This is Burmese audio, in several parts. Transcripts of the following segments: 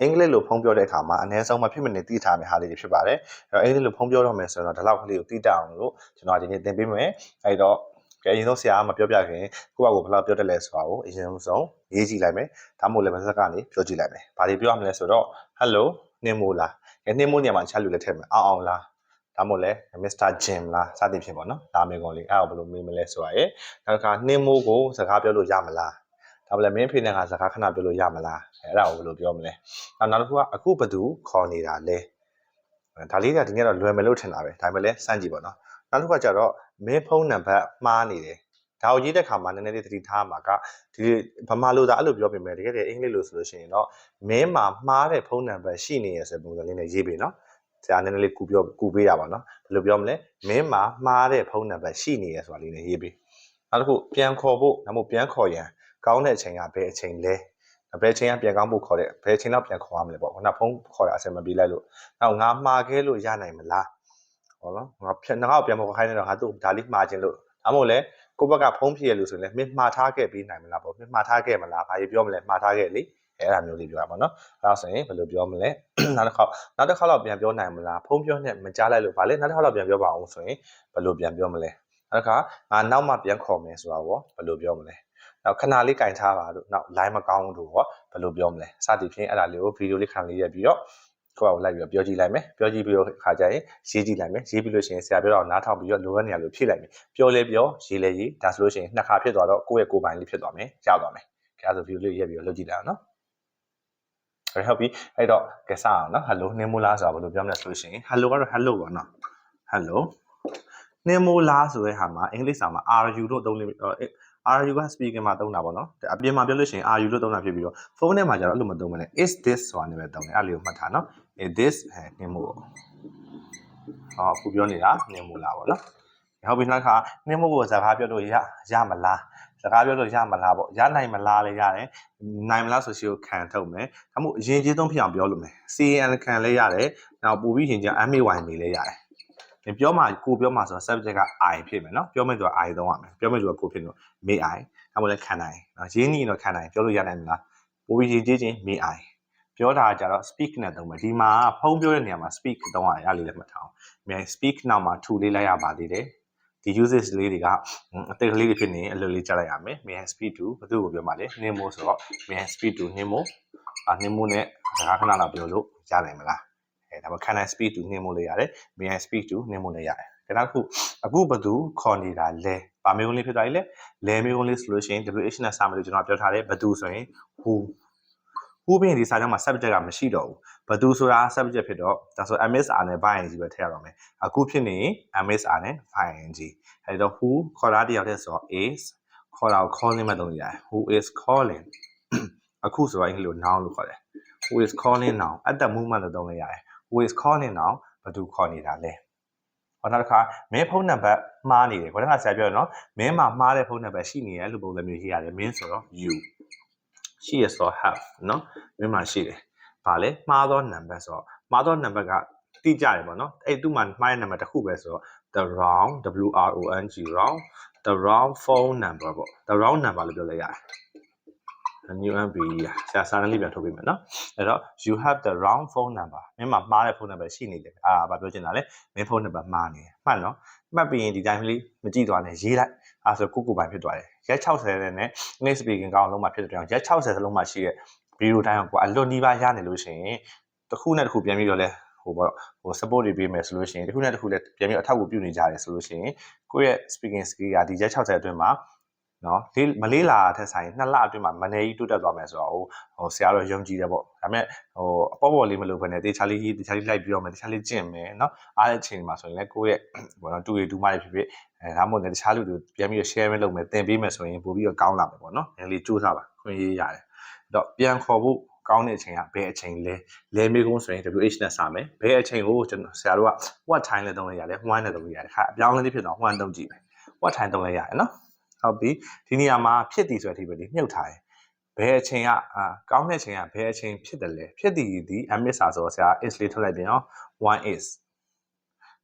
အင်္ဂလိပ်လိုဖုံးပြောတဲ့အခါမှာအနည်းဆုံးမဖြစ်မနေသိထားမယ့်ဟာလေးတွေဖြစ်ပါတယ်အဲ့တော့အင်္ဂလိပ်လိုဖုံးပြောတော့မယ်ဆိုတော့ဒီလောက်ကလေးကိုသိတတ်အောင်လို့ကျွန်တော်ဒီနေ့သင်ပေးမယ်အဲ့တော့ကဲအရင်ဆုံးဆရာကမပြောပြခင်ကိုယ့်ဘာကိုဘယ်လောက်ပြောတယ်လဲဆိုတာကိုအရင်ဆုံးရေးကြည့်လိုက်မယ်ဒါမှမဟုတ်လည်းမစက်ကနေပြောကြည့်လိုက်မယ်ဘာတွေပြောရမလဲဆိုတော့ hello နှင်းမိုးလားကဲနှင်းမိုးနေရာမှာချလူလည်းထည့်မယ်အောင်အောင်လားဒါမှမဟုတ်လဲ Mr. Jim လားစသဖြင့်ပေါ့နော်ဒါမျိုးကောင်လေးအဲ့ဒါဘယ်လိုမေးမလဲဆိုရယ်နောက်တစ်ခါနှင်းမိုးကိုစကားပြောလို့ရမလား ဒါမှလည်းမင်းဖေနဲ့ကစကားခဏပြောလို့ရမလားအဲ့ဒါကိုဘယ်လိုပြောမလဲနောက်နောက်တစ်ခုကအခုဘသူခေါ်နေတာလဲဒါလေးကဒီနေ့တော့လွယ်မယ်လို့ထင်တာပဲဒါပေမဲ့လည်းစမ်းကြည့်ပေါ့နော်နောက်တစ်ခုကကျတော့မင်းဖုန်းနံပါတ်မှားနေတယ်ဒါကိုရေးတဲ့ခါမှာနည်းနည်းလေးသတိထားမှာကဒီဗမာလိုသာအဲ့လိုပြောပြင်မယ်တကယ်တည်းအင်္ဂလိပ်လိုဆိုလို့ရှိရင်တော့မင်းမှာမှားတဲ့ဖုန်းနံပါတ်ရှိနေရဆိုပုံစံလေးနဲ့ရေးပြီနော်ဆရာနည်းနည်းလေးကူပြောကူပေးတာပါနော်ဘယ်လိုပြောမလဲမင်းမှာမှားတဲ့ဖုန်းနံပါတ်ရှိနေရဆိုတာလေးနဲ့ရေးပြီနောက်တစ်ခုပြန်ခေါ်ဖို့ဒါမှမဟုတ်ပြန်ခေါ်ရန် ကောင်းတဲ့အချိန်ကဘယ်အချိန်လဲဘယ်အချိန်ကပြန်ကောင်းဖို့ခေါ်တဲ့ဘယ်အချိန်တော့ပြန်ခေါ်ရမလဲပေါ့ခုနဖုန်းခေါ်ရအဆင်မပြေလိုက်လို့နောက်ငါမှားခဲ့လို့ရနိုင်မလားဟောနော်ငါဖြတ်ငါ့ကိုပြန်မခေါ်ခိုင်းနေတော့ငါတို့ဒါလေးမှားခြင်းလို့ဒါမှမဟုတ်လဲကိုဘက်ကဖုံးဖြည့်ရလို့ဆိုရင်လည်းမင်းမှားထားခဲ့ပြီးနိုင်မလားပေါ့မင်းမှားထားခဲ့မလားဘာကြီးပြောမလဲမှားထားခဲ့လေအဲ့ဒါမျိုးလေးပြောရမှာနော်အဲ့ဒါဆိုရင်ဘယ်လိုပြောမလဲနောက်တစ်ခါနောက်တစ်ခါတော့ပြန်ပြောနိုင်မလားဖုံးပြောနဲ့မကြားလိုက်လို့ဗာလေနောက်တစ်ခါတော့ပြန်ပြောပါအောင်ဆိုရင်ဘယ်လိုပြန်ပြောမလဲ နောက်တစ်ခါငါနောက်မှပြန်ခေါ်မယ်ဆိုတာရောဘယ်လိုပြောမလဲနောက်ခဏလေးကင်ထားပါလို့နောက် line မကောင်းလို့ရောဘယ်လိုပြောမလဲစသည်ဖြင့်အဲ့ဒါလေးကိုဗီဒီယိုလေးခဏလေးရက်ပြီးတော့ကိုယ့်အကိုလိုက်ပြီးတော့ပြောကြည့်လိုက်မယ်ပြောကြည့်ပြီးတော့ခါကြရင်ရေးကြည့်လိုက်မယ်ရေးပြီးလို့ရှိရင်ဆရာပြောတော့နားထောင်ပြီးတော့လိုအပ်နေရလို့ဖြည့်လိုက်မယ်ပြောလဲပြောရေးလဲရေးဒါဆိုလို့ရှိရင်နှစ်ခါဖြစ်သွားတော့ကိုယ့်ရဲ့ကိုယ်ပိုင်လေးဖြစ်သွားမယ်ရောက်သွားမယ်အဲဒါဆိုဗီဒီယိုလေးရက်ပြီးတော့လုပ်ကြည့်လိုက်အောင်နော်အဲ့ဟုတ်ပြီအဲ့တော့ကဲစအောင်နော် hello နှင်းမိုးလားဆိုတာဘယ်လိုပြောမလဲဆိုလို့ရှိရင် hello ကတော့ hello ပေါ့နော် hello နှင်းမိုးလားဆိုတဲ့ဟာမှာအင်္ဂလိပ်စာမှာ are you လို့သုံးလို့ are you က speaking မှာသုံးတာပေါ့နော်အပြင်မှာပြောလို့ရှိရင် are you လို့သုံးတာဖြစ်ပြီးတော့ဖုန်းထဲမှာကျတော့အဲ့လိုမသုံးဘဲနဲ့ is this ဆိုတာနဲ့ပဲသုံးတယ်အဲ့လိုမှတ်ထားနော် is this ဟဲ့နှင်းမိုးပေါ့ဟောအခုပြောနေတာနှင်းမိုးလားပေါ့နော်ဟုတ်ပြီနောက်ခါနှင်းမိုးကိုစကားပြောလို့ရရမလားစကားပြောလို့ရမလားပေါ့ရနိုင်မလားလည်းရတယ်နိုင်မလားဆိုရှိကိုခံထုတ်မယ်ဒါမှမဟုတ်အရင်ကြီးသုံးဖြစ်အောင်ပြောလို့မယ် CN ခံလည်းရတယ်နောက်ပူပြီးရင်ကျ MAY နေလည်းရတယ် ပြောမှကိုပြောမှဆိုတော့ subject က I ဖြစ်မယ်နော်ပြောမယ်ဆိုတော့ I သုံးရမယ်ပြောမယ်ဆိုတော့ကိုဖြစ်လို့ may I ဒါမှမဟုတ်လည်းခံနိုင်နော်ရင်းနှီးတော့ခံနိုင်ပြောလို့ရနိုင်မလားပူပြီးရင်ကြီးချင်း may I ပြောတာကြတော့ speak နဲ့သုံးမယ်ဒီမှာဖုန်းပြောတဲ့နေရာမှာ speak သုံးရတယ်အဲ့လေးလည်းမှတ်ထားအောင် may I speak နောက်မှာ to လေးလိုက်ရပါသေးတယ်ဒီ uses လေးတွေကအသေးကလေးတွေဖြစ်နေအလွယ်လေးကြားလိုက်ရမယ် may I speak to ဘယ်သူ့ကိုပြောမှလဲနှင်းမိုးဆိုတော့ may I speak to နှင်းမိုးအာနှင်းမိုးနဲ့စကားခဏလောက်ပြောလို့ရနိုင်မလား အဲဒါမှ can I speak to နှင်းမိုးလေးရတယ် may I speak to နှင်းမိုးလေးရတယ်ဒါနောက်ခုအခုဘယ်သူခေါ်နေတာလဲဗာမျိုးလေးဖြစ်သွားပြီလေလဲမျိုးလေးဆိုလို့ရှိရင် WH နဲ့စမယ်လို့ကျွန်တော်ပြောထားတယ်ဘယ်သူဆိုရင် who who ပြီးရင်ဒီစာကြောင်းမှာ subject ကမရှိတော့ဘူးဘယ်သူဆိုတာ subject ဖြစ်တော့ဒါဆို MSR နဲ့ ing ပဲထည့်ရတော့မယ်အခုဖြစ်နေ MSR နဲ့ ing အဲဒီတော့ who ခေါ်တာတယောက်တည်းဆိုတော့ is ခေါ်တာကို calling မှသုံးရတယ် who is calling အခုဆိုတော့အင်္ဂလိပ်လို noun လို့ခေါ်တယ် who is calling now at the moment လို့သုံးလို့ရတယ် who is calling now ဘယ်သူခေါ်နေတာလဲဟောနောက်တစ်ခါမင်းဖုန်းနံပါတ်မှားနေတယ်ခေါင်းကဆရာပြောတယ်နော်မင်းမှာမှားတဲ့ဖုန်းနံပါတ်ရှိနေတယ်လို့ပုံစံမျိုးရှိရတယ်မင်းဆိုတော့ you she is or have နော်မင်းမှာရှိတယ်ဘာလဲမှားသောနံပါတ်ဆိုတော့မှားသောနံပါတ်ကတိကျတယ်ပေါ့နော်အဲ့သူ့မှာမှားတဲ့နံပါတ်တစ်ခုပဲဆိုတော့ the wrong w r o n g wrong the wrong phone number ပေါ့ the wrong number လို့ပြောလိုက်ရတယ် new mb ဆရာစာရင်းလေးပြန်ထုတ်ပေးမယ်နော်။အဲ့တော့ you have the wrong phone number မင်းမှာမှားတဲ့ဖုန်းနံပါတ်ရှိနေတယ်။အာဘာပြောချင်တာလဲမင်းဖုန်းနံပါတ်မှားနေတယ်။မှတ်နော်။မှတ်ပြီးရင်ဒီတိုင်းလေးမကြည့်သွားနဲ့ရေးလိုက်။အဲဆိုကိုကိုပိုင်ဖြစ်သွားတယ်။ရက်60နဲ့ English speaking ကောင်းလုံးမှာဖြစ်တဲ့ကြောင်ရက်60စလုံးမှာရှိတဲ့ဗီဒီယိုတိုင်းကိုအလွတ်နီးပါးရနေလို့ရှိရင်တစ်ခုနဲ့တစ်ခုပြန်ပြီးတော့လဲဟိုပေါ့ဟို support တွေပေးမယ်ဆိုလို့ရှိရင်တစ်ခုနဲ့တစ်ခုလည်းပြန်ပြီးအထောက်အကူပြုနေကြတယ်ဆိုလို့ရှိရင်ကိုယ့်ရဲ့ speaking skill ကဒီရက်60အတွင်းမှာ နော်လေးမလေးလာတဲ့ဆိုင်နှစ်လအတွင်းမှာမနေကြီးတိုးတက်သွားမယ်ဆိုတော့ဟိုဟိုဆရာတော်ယုံကြည်တယ်ပေါ့ဒါပေမဲ့ဟိုအပေါ်ပေါ်လေးမလုပ်ဘဲနဲ့တေချာလေးတေချာလေးလိုက်ပြီးတော့မယ်တေချာလေးကျင့်မယ်နော်အားတဲ့အချိန်မှာဆိုရင်လည်းကိုယ့်ရဲ့ဘောနော်တူရီတူမတွေဖြစ်ဖြစ်အဲဒါမှမဟုတ်လည်းတခြားလူတွေပြန်ပြီး share လုပ်မယ်သင်ပေးမယ်ဆိုရင်ပို့ပြီးတော့ကောင်းလာမယ်ပေါ့နော်ငယ်လေးစူးစမ်းပါခွင့်ရေးရတယ်အဲ့တော့ပြန်ခေါ်ဖို့ကောင်းတဲ့အချိန်ကဘယ်အချိန်လဲလဲမေးကုန်းဆိုရင် WH နဲ့စမယ်ဘယ်အချိန်ကိုကျွန်တော်ဆရာတို့က what time လဲသုံးလိုက်ရတယ် when နဲ့သုံးလိုက်ရတယ်ခါအပြောင်းအလဲဖြစ်တော့ when သုံးကြည့်မယ် what time သုံးလိုက်ရတယ်နော် ဟုတ်ပြီဒီနေရာမှာဖြစ်တည်ဆိုတဲ့အထိပဲလေမြုပ်ထားတယ်ဘယ်အချိန်ကအာကောင်းတဲ့အချိန်ကဘယ်အချိန်ဖြစ်တယ်လဲဖြစ်တည်ဒီ MS စာဆိုတော့ဆရာ is လေးထုတ်လိုက်ပြန်ရော one is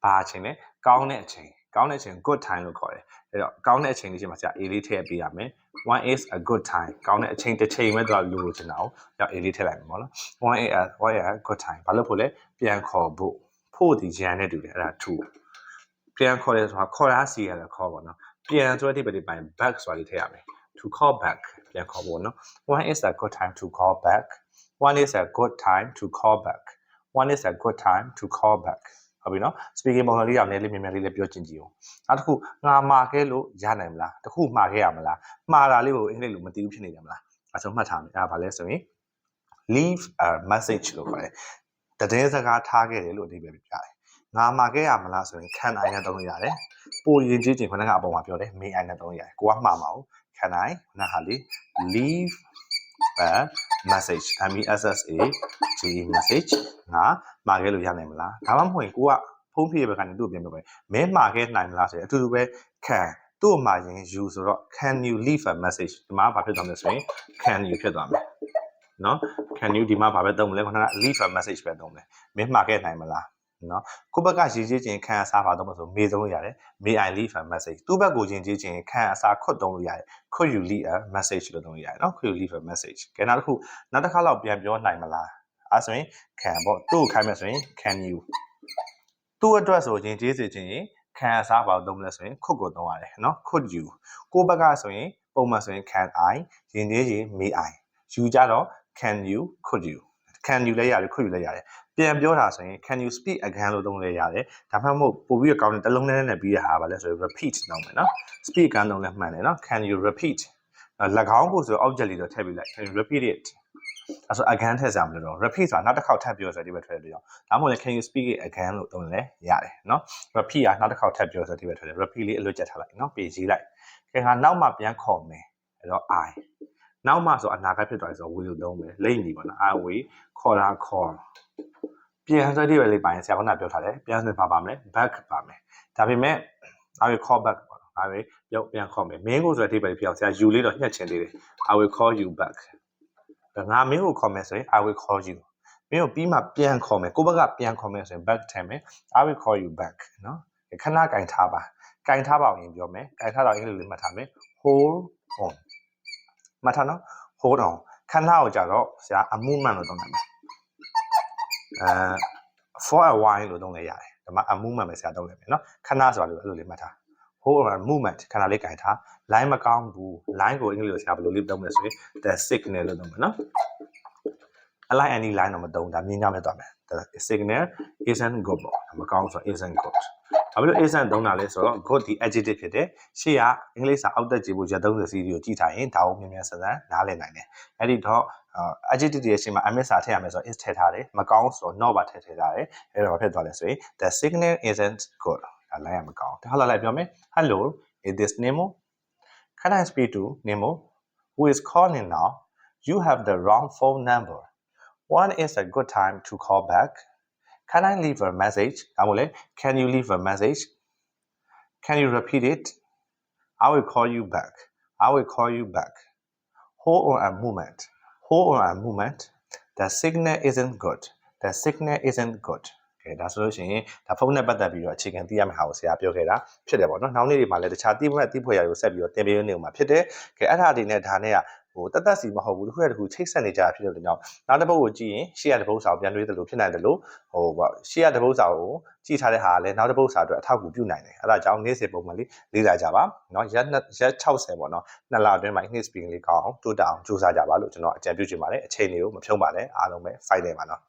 ဘာအချိန်လဲကောင်းတဲ့အချိန်ကောင်းတဲ့အချိန် good time လို့ခေါ်တယ်အဲ့တော့ကောင်းတဲ့အချိန်လေးချိန်မှာဆရာ A လေးထည့်ပေးရမယ် one is a good time ကောင်းတဲ့အချိန်တစ်ချိန်ပဲတော့လိုချင်တာကိုကြောက် A လေးထည့်လိုက်မယ်ပေါ့နော် one is a one is a good time ဘာလို့ဖို့လဲပြန်ခေါ်ဖို့ဖို့ဒီရန်နဲ့တူတယ်အဲ့ဒါ2ပြန်ခေါ်တယ်ဆိုတာခေါ်ရစီရတယ်ခေါ်ပါနော် ပြန်ဆိုတဲ့ဒီပိုင်း back ဆိုတာလေးထည့်ရမယ် to call back ပြန်ခေါ်ဖို့နော် one is a good time to call back one is a good time to call back one is a good time to call back ဟုတ်ပြီနော် speaking ပုံစံလေးအောင်လည်းလေးမြန်မြန်လေးလည်းပြောချင်ကြည့်အောင်နောက်တစ်ခုငါမှာခဲ့လို့ရနိုင်မလားတစ်ခုမှာခဲ့ရမလားမှာတာလေးကိုအင်္ဂလိပ်လိုမသိဘူးဖြစ်နေတယ်မလားအဲဆိုမှတ်ထားမယ်အဲ့ဒါဘာလဲဆိုရင် leave a message လို့ခေါ်တယ်တည်င်းစကားထားခဲ့တယ်လို့အဓိပ္ပာယ်ပြတယ် ငါမှာခဲ့ရမလားဆိုရင် can I နဲ့သုံးလို့ရတယ်ပိုရင်ကြီးချင်းခဏကအပေါ်မှာပြောတယ် may I နဲ့သုံးလို့ရတယ်ကိုကမှားမှာကို can I နားဟာလေ leave a message m e s s a g e message ငါမှာခဲ့လို့ရနိုင်မလားဒါမှမဟုတ်ရင်ကိုကဖုန်းဖြေဘက်ကနေသူ့ပြင်ပြပဲမင်းမှာခဲ့နိုင်မလားဆိုရင်အတူတူပဲ can သူ့မှာရင် you ဆိုတော့ can you leave a message ဒီမှာဘာဖြစ်သွားမလဲဆိုရင် can you ဖြစ်သွားမယ်နော် can you ဒီမှာဘာပဲသုံးမလဲခဏက leave a message ပဲသုံးတယ်မင်းမှာခဲ့နိုင်မလား နော်ကိုဘက်ကရည်ကြီးချင်းခံအစားပါတော့မဆိုမေးသုံးလို့ရတယ် may i leave a message သူ့ဘက်ကိုချင်းကြီးချင်းခံအစားခွတ်သုံးလို့ရတယ် could you leave a message လို့သုံးလို့ရတယ်နော် could you leave a message ကဲနောက်တစ်ခုနောက်တစ်ခါတော့ပြန်ပြောနိုင်မလားအဲဆိုရင် can ပေါ့သူ့ကိုခိုင်းမယ်ဆိုရင် can you သူ့အတွက်ဆိုရင်ကြီးစီချင်းရင်ခံအစားပါသုံးမလဲဆိုရင် could ကိုသုံးရတယ်နော် could you ကိုဘက်ကဆိုရင်ပုံမှန်ဆိုရင် can i ရင်ကြီးချင်း may i you ကြတော့ can you could you can you လည်းရတယ် could you လည်းရတယ် ပြန်ပြောတာဆိုရင် can you speak again လို့သုံးလဲရတယ်ဒါမှမဟုတ်ပို့ပြီးတော့ကောင်းတဲ့တစ်လုံးနဲ့နဲ့ပြီးရတာပါလဲဆိုရင် repeat လုပ်မယ်နော် speak again သုံးလဲမှန်တယ်နော် can you repeat ၎င်းကိုဆို object လေးတော့ထည့်ပေးလိုက် can you repeat it အဲဆို again ထည့်စရာမလိုတော့ repeat ဆိုတာနောက်တစ်ခေါက်ထပ်ပြောဆိုဒီဘက်ထွက်ပြီးတော့ဒါမှမဟုတ်လည်း can you speak it again လို့သုံးလဲရတယ်နော် repeat ကနောက်တစ်ခေါက်ထပ်ပြောဆိုဒီဘက်ထွက်တယ် repeat လေးအလွတ်ကျက်ထားလိုက်နော်ပေးကြည့်လိုက်ခင်ဗျာနောက်မှပြန်ခေါ်မယ်အဲ့တော့ i နောက်မှဆိုအနာဂတ်ဖြစ်သွားပြီဆို will လို့သုံးမယ်လိမ့်နေပါနော် i will ခေါ်တာခေါ် ပြန်စတဲ့ပဲလေးပိုင်းဆရာကပြောထားတယ်ပြန်စပါပါမယ် back ပါမယ်ဒါပေမဲ့ I will call back ပေါ့နော် I will ပြန်ပြန်ခေါ်မယ်မင်းကိုဆိုတဲ့အဓိပ္ပာယ်ဖြစ်အောင်ဆရာ you လေးတော့ညှက်ချင်သေးတယ် I will call you back ဒါငါမင်းကိုခေါ်မယ်ဆိုရင် I will call you မင်းကိုပြီးမှပြန်ခေါ်မယ်ကိုဘက်ကပြန်ခေါ်မယ်ဆိုရင် back ထည့်မယ် I will call you back နော်ခဏကင်ထားပါကင်ထားပါအောင်ရင်ပြောမယ်ကင်ထားတော့အင်္ဂလိပ်လေးမှတ်ထားမယ် hold on မှတ်ထားနော် hold on ခဏကိုကြတော့ဆရာ a movement လို့သုံးတယ်မယ်အဲ for a while လို့သုံးလဲရတယ်ဒါမှ a movement ပဲဆရာသုံးလိုက်မယ်နော်ခဏဆိုတာလို့အဲ့လိုလေးမှတ်ထား hold on movement ခဏလေးကင်ထား line မကောင်းဘူး line ကိုအင်္ဂလိပ်လိုဆရာဘယ်လိုလေးသုံးမလဲဆိုရင် the signal လို့သုံးမယ်နော် align any line တော့မသုံးဒါမြင်ကြမယ်သွားမယ် the signal isn't good ပေါ့မကောင်းဆို isn't good ဘာဖြစ်လို့ isn't သုံးတာလဲဆိုတော့ good ဒီ adjective ဖြစ်တယ်ရှေ့ကအင်္ဂလိပ်စာအောက်တက်ကြည့်ဖို့ရက်30စီးကိုကြည့်ထားရင်ဒါကိုမြန်မြန်ဆန်ဆန်နားလည်နိုင်တယ်အဲ့ဒီတော့ adjective ရဲ့ရှေ့မှာ ms စာထည့်ရမယ်ဆိုတော့ is ထည့်ထားတယ်မကောင်းဆိုတော့ not ပါထည့်ထည့်ထားတယ်အဲ့တော့ဖြစ်သွားလဲဆိုရင် the signal isn't good ဒါလည်းမကောင်းဒါဟုတ်လားလိုက်ပြောမယ် hello is this Nemo can I speak to Nemo who is calling now you have the wrong phone number when is a good time to call back can I leave a message ဒါမို့လေ can you leave a message can you repeat it I will call you back I will call you back hold on a moment hold on a moment the signal isn't good the signal isn't good ကဲဒါဆိုလို့ရှိရင်ဒါဖုန်းနဲ့ပတ်သက်ပြီးတော့အခြေခံသိရမယ့်ဟာကိုဆရာပြောခဲ့တာဖြစ်တယ်ပေါ့နော်နောက်နေ့တွေမှာလည်းတခြားသိဖို့သိဖို့ရာကိုဆက်ပြီးတော့သင်ပေးနေမှာဖြစ်တယ်ကဲအဲ့ဒါတွေနဲ့ဒါနဲ့ကဟိုတက်တက်စီမဟုတ်ဘူးတစ်ခုရတစ်ခုချိတ်ဆက်နေကြတာဖြစ်တဲ့ကြောင့်နောက်တစ်ပုတ်ကိုကြည့်ရင်ရှေ့ရတစ်ပုတ်စာကိုပြန်တွေးသလိုဖြစ်နိုင်တယ်လို့ဟိုပေါ့ရှေ့ရတစ်ပုတ်စာကိုကြည့်ထားတဲ့ဟာကလည်းနောက်တစ်ပုတ်စာအတွက်အထောက်အကူပြုနိုင်တယ်အဲ့ဒါကြောင့်နေ့စဉ်ပုံမှန်လေးလေ့လာကြပါเนาะရက်ရက်60ပေါ့เนาะနှစ်လအတွင်းမှာ English speaking လေးကောင်းအောင်တိုးတက်အောင်ကြိုးစားကြပါလို့ကျွန်တော်အကြံပြုချင်ပါတယ်အချိန်လေးကိုမဖြုံးပါနဲ့အားလုံးပဲ fight နေပါเนาะ